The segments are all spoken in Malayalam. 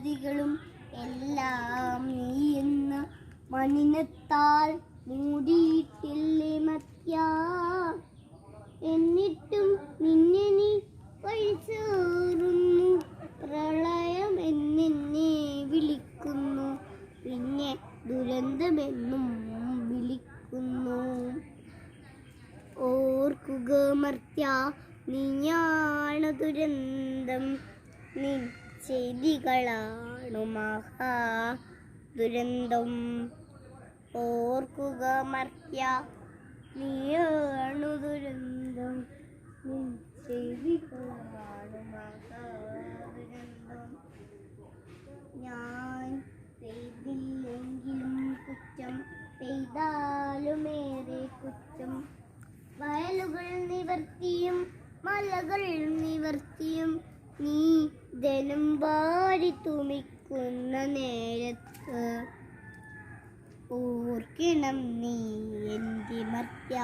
നദികളും എല്ലാം നീ എന്ന് മണിനത്താൽ മൂടിയിട്ടില്ലേ മത്യ? എന്നിട്ടും നിന്നെ നീ വഴിച്ചേറുന്നു. പ്രളയം എന്നെ വിളിക്കുന്നു. പിന്നെ ദുരന്തമെന്നും വിളിക്കുന്നു. ഓർക്കുക മർത്യ നീയാണ് ദുരന്തം. നിൻ ചെയ്തികളാണു മഹാ ദുരന്തം ഓർക്കുക മർത്യ നീയാണു ദുരന്തം ും. നിവർത്തിയും മലകൾ നിവർത്തിയും നീ ധനം വാരി തുമിക്കുന്ന നേരത്ത് ഓർക്കണം നീ എന്റെ മത്യ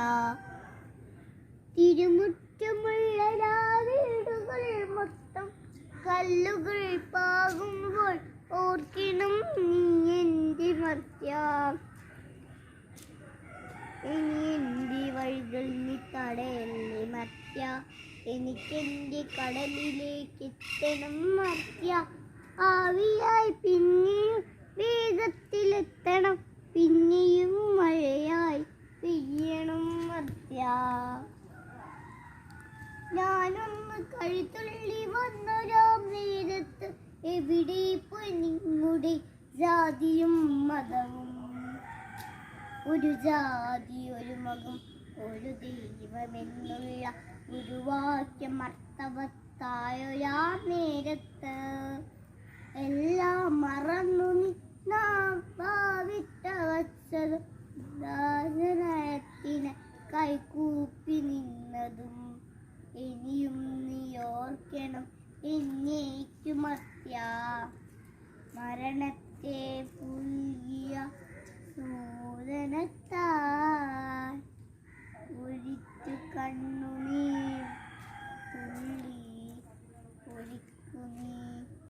തിരുമുറ്റമുള്ള രാവീടുകൾ മൊത്തം കല്ലുകൾ പാകുമ്പോൾ ഓർക്കണം നീ എന്റെ മത്യ ഇനി എന്റെ വഴികൾ നീ തടയല്ലേ മർത്യ എനിക്കെന്റെ കടലിലേക്ക് എത്തണം മർത്യ ആവിയായി പിന്നെയും വേഗത്തിലെത്തണം പിന്നെയും മഴയായി പെയ്യണം മർത്യ ഞാനൊന്ന് കഴുത്തുള്ളി വന്നൊരാം നേരത്ത് എവിടെ പോയി നിങ്ങളുടെ ജാതിയും മതവും? ഒരു ജാതി ഒരു മകം ഒരു ദൈവമെന്നുള്ള ഒരു വാക്യം അർത്ഥവത്തായൊരാ നേരത്ത്. എല്ലാം മറന്നു നീ നാം ഭാവിട്ട വച്ചത് ദാസനയത്തിന് കൈകൂപ്പി നിന്നതും ഇനിയും നീ ഓർക്കണം എന്നേക്കുമത്യ. മരണത്തെ പുൽകിയ 努力。